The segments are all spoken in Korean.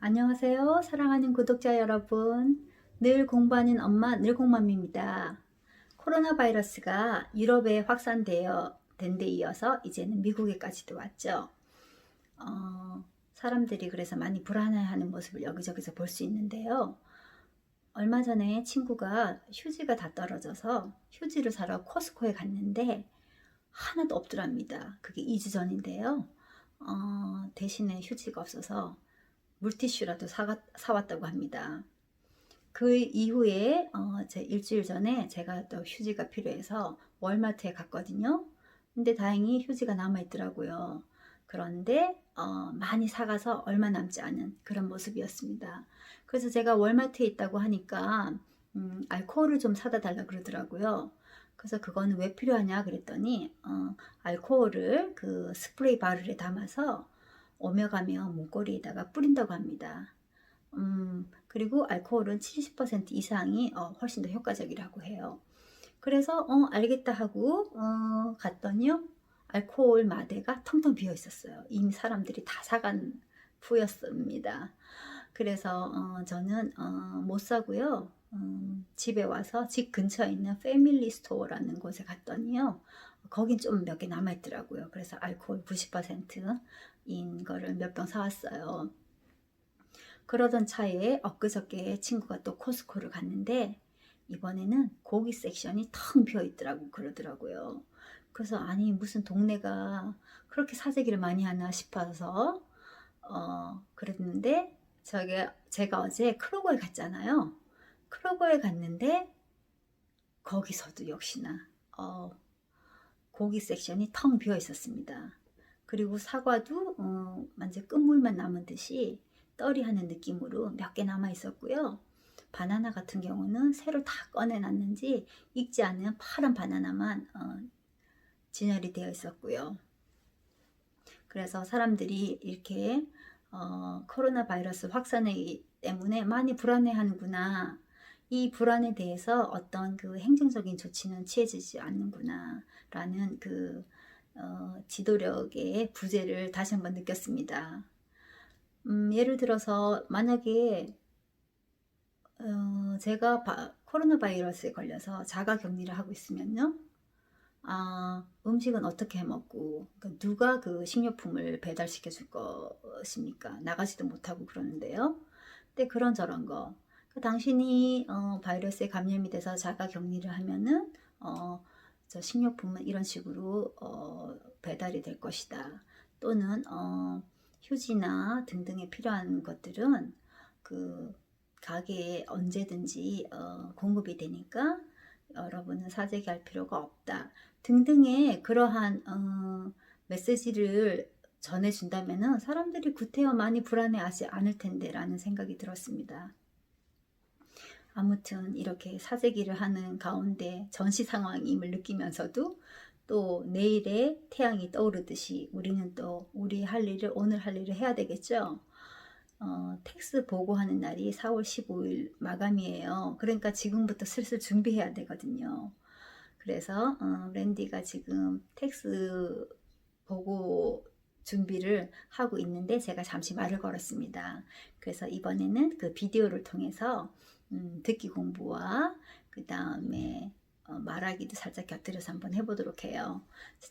안녕하세요. 사랑하는 구독자 여러분. 늘 공부하는 엄마 늘공맘입니다. 코로나 바이러스가 유럽에 확산되어 된 데 이어서 이제는 미국에까지도 왔죠. 어, 사람들이 그래서 많이 불안해하는 모습을 여기저기서 볼 수 있는데요. 얼마 전에 친구가 휴지가 다 떨어져서 휴지를 사러 코스코에 갔는데 하나도 없더랍니다. 그게 2주 전인데요. 어, 대신에 휴지가 없어서 물티슈라도 사가, 사왔다고 합니다. 그 이후에 어, 제 일주일 전에 제가 또 휴지가 필요해서 월마트에 갔거든요. 근데 다행히 휴지가 남아 있더라고요. 그런데 어, 많이 사가서 얼마 남지 않은 그런 모습이었습니다. 그래서 제가 월마트에 있다고 하니까 음, 알코올을 좀 사다 달라 그러더라고요. 그래서 그거는 왜 필요하냐 그랬더니 어, 알코올을 그 스프레이 바를에 담아서 오며 가며 문고리에다가 뿌린다고 합니다. 음, 그리고 알코올은 70% 이상이 어, 훨씬 더 효과적이라고 해요. 그래서 어, 알겠다 하고 어, 갔더니요. 알코올 마대가 텅텅 비어 있었어요. 이미 사람들이 다 사간 후였습니다. 그래서 어, 저는 어, 못 사고요. 음, 집에 와서 집 근처에 있는 패밀리 스토어라는 곳에 갔더니요. 거긴 좀 몇 개 남아있더라고요. 그래서 알코올 90% 인 거를 몇 병 사왔어요. 그러던 차에 엊그저께 친구가 또 코스코를 갔는데 이번에는 고기 섹션이 텅 비어 있더라고 그러더라고요. 그래서 아니 무슨 동네가 그렇게 사재기를 많이 하나 싶어서 어 그랬는데 저게 제가 어제 크로거에 갔잖아요. 크로거에 갔는데 거기서도 역시나 어 고기 섹션이 텅 비어 있었습니다. 그리고 사과도 어, 완전 끝물만 남은 듯이 떨이 하는 느낌으로 몇 개 남아 있었고요. 바나나 같은 경우는 새로 다 꺼내놨는지 익지 않은 파란 바나나만 어, 진열이 되어 있었고요. 그래서 사람들이 이렇게 어, 코로나 바이러스 확산이기 때문에 많이 불안해하는구나. 이 불안에 대해서 어떤 그 행정적인 조치는 취해지지 않는구나. 라는 그 어, 지도력의 부재를 다시 한번 느꼈습니다. 음, 예를 들어서 만약에 어, 제가 바, 코로나 바이러스에 걸려서 자가 격리를 하고 있으면요. 아, 음식은 어떻게 해 먹고 그러니까 누가 그 식료품을 배달시켜 줄 것입니까? 나가지도 못하고 그러는데요. 근데 그런 저런 거. 그 당신이 어, 바이러스에 감염이 돼서 자가 격리를 하면은 어, 저 식료품은 이런 식으로 어, 배달이 될 것이다. 또는 어, 휴지나 등등에 필요한 것들은 그 가게에 언제든지 어, 공급이 되니까 여러분은 사재기 할 필요가 없다. 등등의 그러한 어, 메시지를 전해준다면 사람들이 구태여 많이 불안해하지 않을 텐데라는 생각이 들었습니다. 아무튼 이렇게 사재기를 하는 가운데 전시 상황임을 느끼면서도 또 내일에 태양이 떠오르듯이 우리는 또 우리 할 일을 오늘 할 일을 해야 되겠죠. 어, 텍스 보고하는 날이 4월 15일 마감이에요. 그러니까 지금부터 슬슬 준비해야 되거든요. 그래서 어, 랜디가 지금 텍스 보고 준비를 하고 있는데 제가 잠시 말을 걸었습니다. 그래서 이번에는 그 비디오를 통해서 음, 듣기 공부와 그 다음에 어, 말하기도 살짝 곁들여서 한번 해보도록 해요.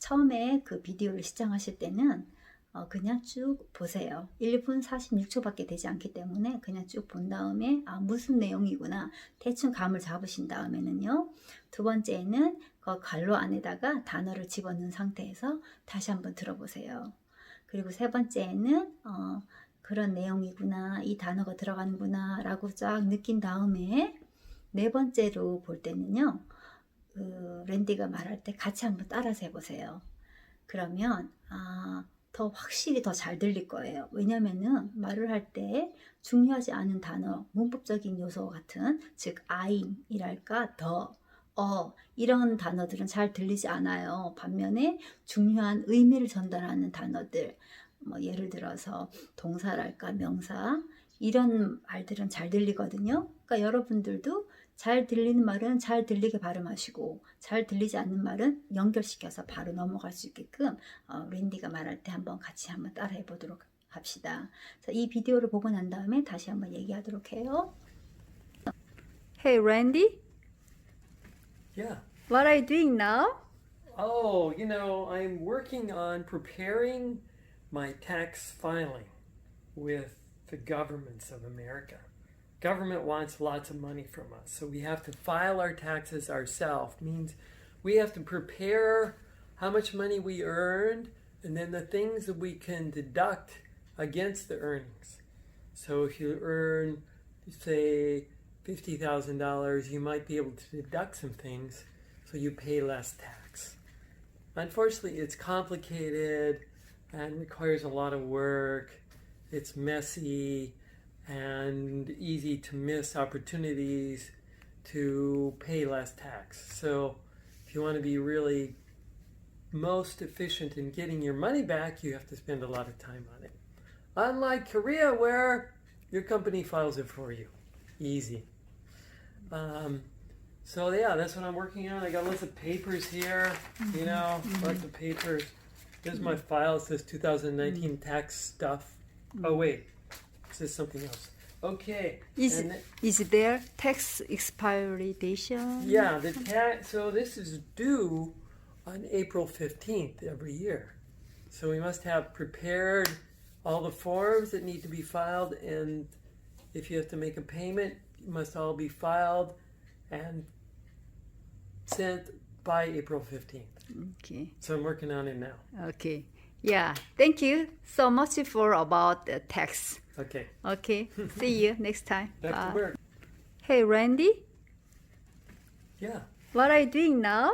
처음에 그 비디오를 시청하실 때는 어, 그냥 쭉 보세요. 1분 46초밖에 되지 않기 때문에 그냥 쭉 본 다음에 아 무슨 내용이구나 대충 감을 잡으신 다음에는요. 두 번째는 그 갈로 안에다가 단어를 집어넣은 상태에서 다시 한번 들어보세요. 그리고 세 번째는 어, 그런 내용이구나 이 단어가 들어가는구나 라고 쫙 느낀 다음에 네 번째로 볼 때는요. 그 랜디가 말할 때 같이 한번 따라서 해보세요. 그러면 아, 더 확실히 더 잘 들릴 거예요. 왜냐면은 말을 할 때 중요하지 않은 단어, 문법적인 요소 같은 즉 아임이랄까 더, 어 이런 단어들은 잘 들리지 않아요. 반면에 중요한 의미를 전달하는 단어들 뭐 예를 들어서 동사랄까 명사 이런 말들은 잘 들리거든요. 그러니까 여러분들도 잘 들리는 말은 잘 들리게 발음하시고 잘 들리지 않는 말은 연결시켜서 바로 넘어갈 수 있게끔 어, 랜디가 말할 때 한번 같이 한번 따라해 보도록 합시다. 자, 이 비디오를 보고 난 다음에 다시 한번 얘기하도록 해요. Hey Randy, Yeah. what are you doing now? Oh, you know, I'm working on preparing my tax filing with the governments of America. Government wants lots of money from us, so we have to file our taxes ourselves. Means we have to prepare how much money we earned and then the things that we can deduct against the earnings. So if you earn say $50,000, you might be able to deduct some things so you pay less tax. Unfortunately, it's complicated and requires a lot of work. It's messy and easy to miss opportunities to pay less tax. So, if you want to be really most efficient in getting your money back, you have to spend a lot of time on it. Unlike Korea, where your company files it for you, easy. Um, so yeah, that's what I'm working on. I got lots of papers here, you know, lots of papers. Here's hmm. my file. It says 2019 hmm. tax stuff. Hmm. Oh wait, it says something else. Okay. Is and is there tax expiry date? yeah, the tax. So this is due on April 15th every year. So we must have prepared all the forms that need to be filed, and if you have to make a payment, it must all be filed and sent by April 15th. Okay. So I'm working on it now. Okay. Yeah. Thank you so much for about the tax. Okay, Okay. See you next time. back Bye. to work. Hey Randy, Yeah. what are you doing now?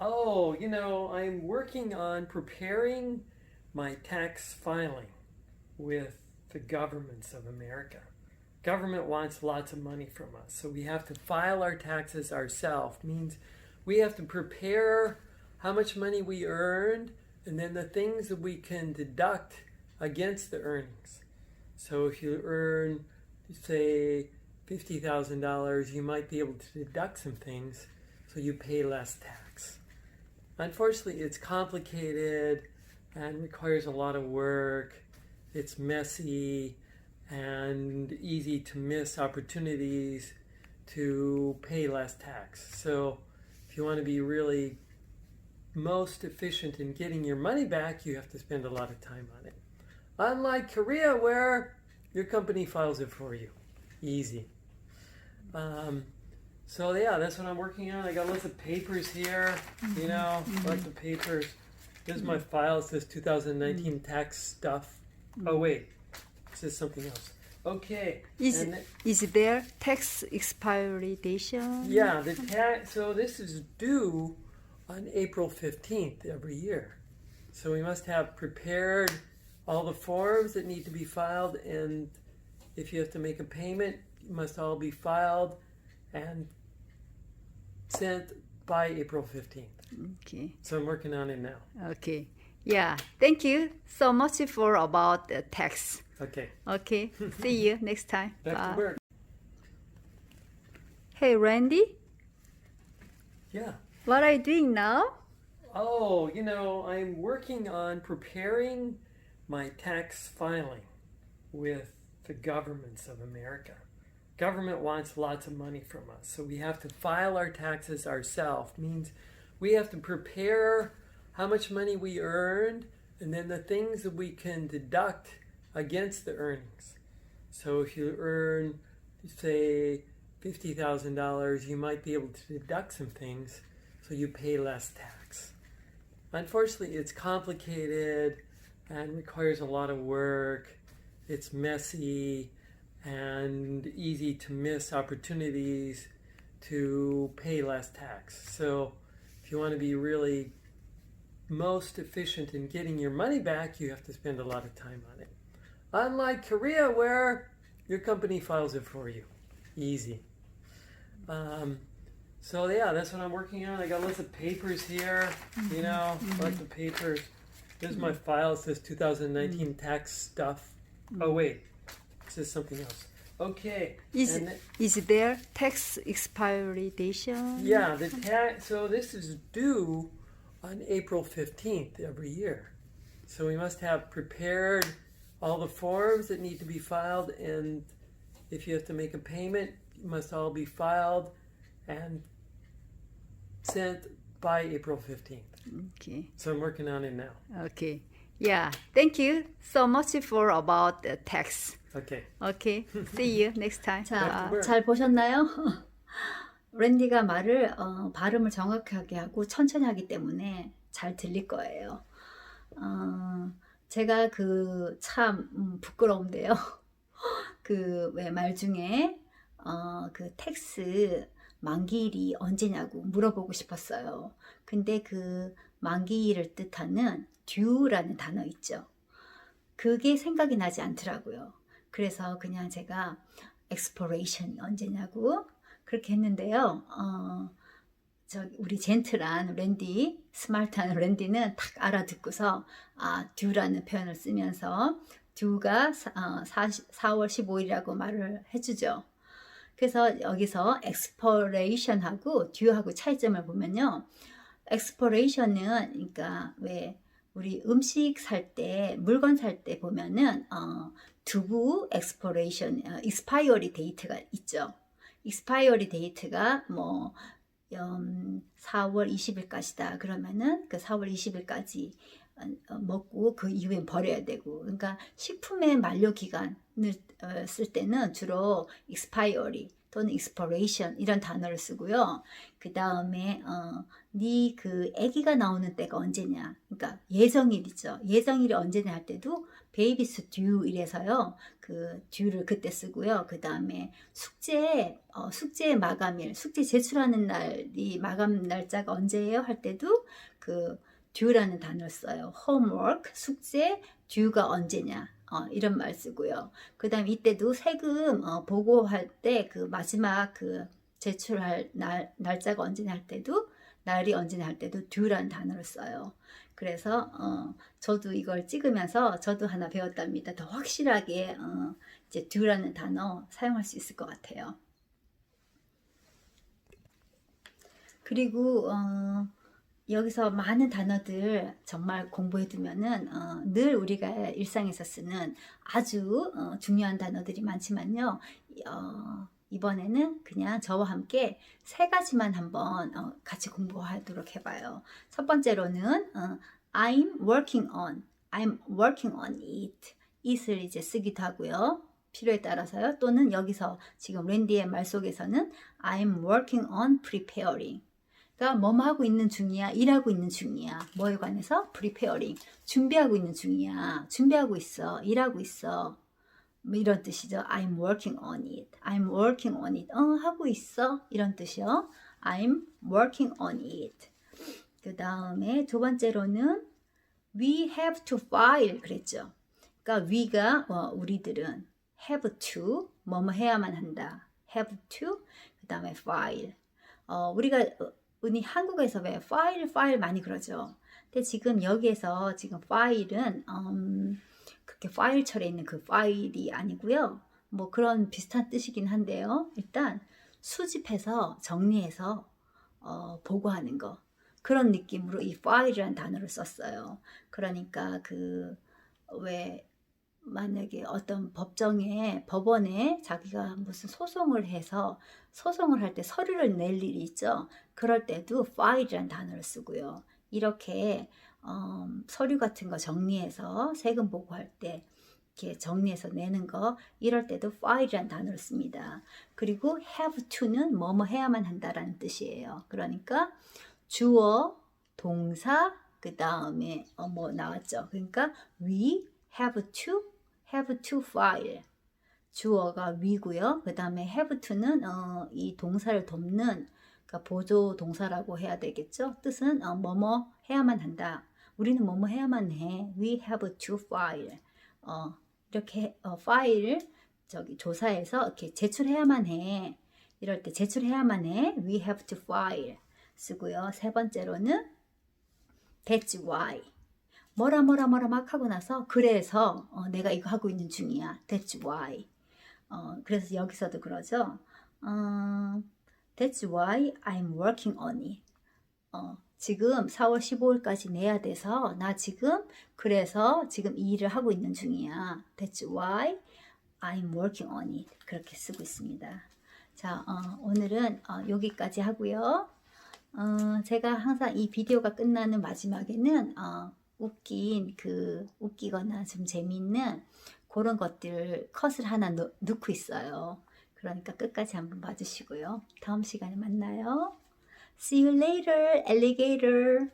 Oh, you know, I'm working on preparing my tax filing with the governments of America. Government wants lots of money from us, so we have to file our taxes ourselves. Means we have to prepare how much money we earned and then the things that we can deduct against the earnings. So if you earn say $50,000, you might be able to deduct some things so you pay less tax. Unfortunately, it's complicated and requires a lot of work. It's messy and easy to miss opportunities to pay less tax. So, if you want to be really most efficient in getting your money back, you have to spend a lot of time on it. Unlike Korea, where your company files it for you, easy. Um, so yeah, that's what I'm working on. I got lots of papers here, you mm-hmm. know, mm-hmm. lots of papers. Here's my file. It says 2019 tax stuff. Oh mm-hmm. wait, it says something else. Okay. Is and is there tax expiry date? yeah, the tax. So this is due on April 15th every year. So we must have prepared all the forms that need to be filed, and if you have to make a payment, it must all be filed and sent by April 15th. Okay. So I'm working on it now. Okay. Yeah. Thank you so much for about the tax. Okay, Okay. See you next time. back Bye. to work. Hey Randy, Yeah. what are you doing now? Oh, you know, I'm working on preparing my tax filing with the governments of America. Government wants lots of money from us, so we have to file our taxes ourselves. Means we have to prepare how much money we earned and then the things that we can deduct against the earnings. So if you earn say $50,000, you might be able to deduct some things so you pay less tax. Unfortunately, it's complicated and requires a lot of work. It's messy and easy to miss opportunities to pay less tax. So, if you want to be really most efficient in getting your money back, you have to spend a lot of time on it. Unlike Korea, where your company files it for you, easy. Um, so yeah, that's what I'm working on. I got lots of papers here, you mm-hmm. know, mm-hmm. lots of papers. Here's my mm-hmm. file. It says 2019 tax stuff. Oh wait, it says something else. Okay. Is th- is there tax expiry date? yeah, the tax. So this is due on April 15th every year. So we must have prepared all the forms that need to be filed, and if you have to make a payment, must all be filed and sent by April 15th. Okay. So I'm working on it now. Okay. Yeah. Thank you so much for about the tax. Okay. Okay. See you next time. Back to 자, work. 잘 보셨나요? 랜디가 말을 어, 발음을 정확하게 하고 천천히 하기 때문에 잘 들릴 거예요. 어, 제가 그 참 음, 부끄러운데요. 그 왜 말 중에 어, 그 텍스 만기일이 언제냐고 물어보고 싶었어요. 근데 그 만기일을 뜻하는 due라는 단어 있죠. 그게 생각이 나지 않더라고요. 그래서 그냥 제가 expiration 언제냐고 그렇게 했는데요. 어, 저 우리 젠틀한 랜디, 스마트한 랜디는 딱 알아듣고서 아, due라는 표현을 쓰면서 사, 어, 4월 15일이라고 말을 해주죠. 그래서 여기서 expiration하고 due하고 차이점을 보면요. expiration은 그러니까 왜 우리 음식 살 때 물건 살 때 보면은 어, 두부 expiration, 어, expiry date가 있죠. Expiry date가 뭐 음, 4월 20일까지다 그러면은 그 4월 20일까지 어, 먹고 그 이후엔 버려야 되고 그러니까 식품의 만료 기간을 어, 쓸 때는 주로 expiry 또는 expiration 이런 단어를 쓰고요. 그 다음에 어, 네 그 아기가 나오는 때가 언제냐? 그러니까 예정일이죠. 예정일이 언제냐 할 때도 베이비스 듀 이래서요. 그 듀를 그때 쓰고요. 그 다음에 숙제 어, 숙제 마감일, 숙제 제출하는 날이 마감 날짜가 언제예요? 할 때도 그 듀라는 단어를 써요. homework 숙제 듀가 언제냐? 어, 이런 말 쓰고요. 그 다음 이때도 세금 어, 보고할 때 그 마지막 그 제출할 날, 날짜가 언제냐 할 때도 날이 언제냐 할 때도 due라는 단어를 써요. 그래서 어, 저도 이걸 찍으면서 저도 하나 배웠답니다. 더 확실하게 어, 이제 due라는 단어 사용할 수 있을 것 같아요. 그리고 어, 여기서 많은 단어들 정말 공부해 두면은 어, 늘 우리가 일상에서 쓰는 아주 어, 중요한 단어들이 많지만요. 어, 이번에는 그냥 저와 함께 세 가지만 한번 어, 같이 공부하도록 해봐요. 첫 번째로는 어, I'm working on, I'm working on it. it을 이제 쓰기도 하고요. 필요에 따라서요. 또는 여기서 지금 랜디의 말 속에서는 I'm working on preparing. 그러니까 뭐뭐 하고 있는 중이야, 일하고 있는 중이야. 뭐에 관해서 preparing, 준비하고 있는 중이야, 준비하고 있어, 일하고 있어. 뭐 이런 뜻이죠. I'm working on it. I'm working on it. 어, 하고 있어. 이런 뜻이요. I'm working on it. 그 다음에 두 번째로는 we have to file 그랬죠. 그러니까 we가 어, 우리들은 have to 뭐뭐 해야만 한다. have to 그 다음에 file. 어, 우리가 어, 은히 한국에서 왜 파일 파일 많이 그러죠. 근데 지금 여기에서 지금 파일은 음, 그렇게 파일철에 있는 그 파일이 아니고요. 뭐 그런 비슷한 뜻이긴 한데요. 일단 수집해서 정리해서 어, 보고하는 거 그런 느낌으로 이 파일이라는 단어를 썼어요. 그러니까 그 왜 만약에 어떤 법정에 법원에 자기가 무슨 소송을 해서 소송을 할 때 서류를 낼 일이 있죠. 그럴 때도 파일이라는 단어를 쓰고요. 이렇게 어, 서류 같은 거 정리해서 세금 보고할 때 이렇게 정리해서 내는 거 이럴 때도 file이라는 단어를 씁니다. 그리고 have to는 뭐뭐 해야만 한다라는 뜻이에요. 그러니까 주어, 동사, 그 다음에 어, 뭐 나왔죠. 그러니까 we have to have to file. 주어가 we고요. 그 다음에 have to는 어, 이 동사를 돕는 그러니까 보조 동사라고 해야 되겠죠. 뜻은 어, 뭐뭐 해야만 한다. 우리는 뭐뭐 해야만 해. We have to file. 어, 이렇게 어, 파일 저기 조사해서 이렇게 제출해야만 해. 이럴 때 제출해야만 해. We have to file 쓰고요. 세 번째로는 That's why. 뭐라 뭐라 뭐라 막 하고 나서 그래서 어, 내가 이거 하고 있는 중이야. That's why. 어, 그래서 여기서도 그러죠. 어, That's why I'm working on it. 어, 지금 4월 15일까지 내야 돼서 나 지금 그래서 지금 이 일을 하고 있는 중이야. That's why I'm working on it. 그렇게 쓰고 있습니다. 자, 어, 오늘은 어, 여기까지 하고요. 어, 제가 항상 이 비디오가 끝나는 마지막에는 어, 웃긴 그 웃기거나 좀 재미있는 그런 것들을 컷을 하나 넣, 넣고 있어요. 그러니까 끝까지 한번 봐주시고요. 다음 시간에 만나요. See you later, alligator.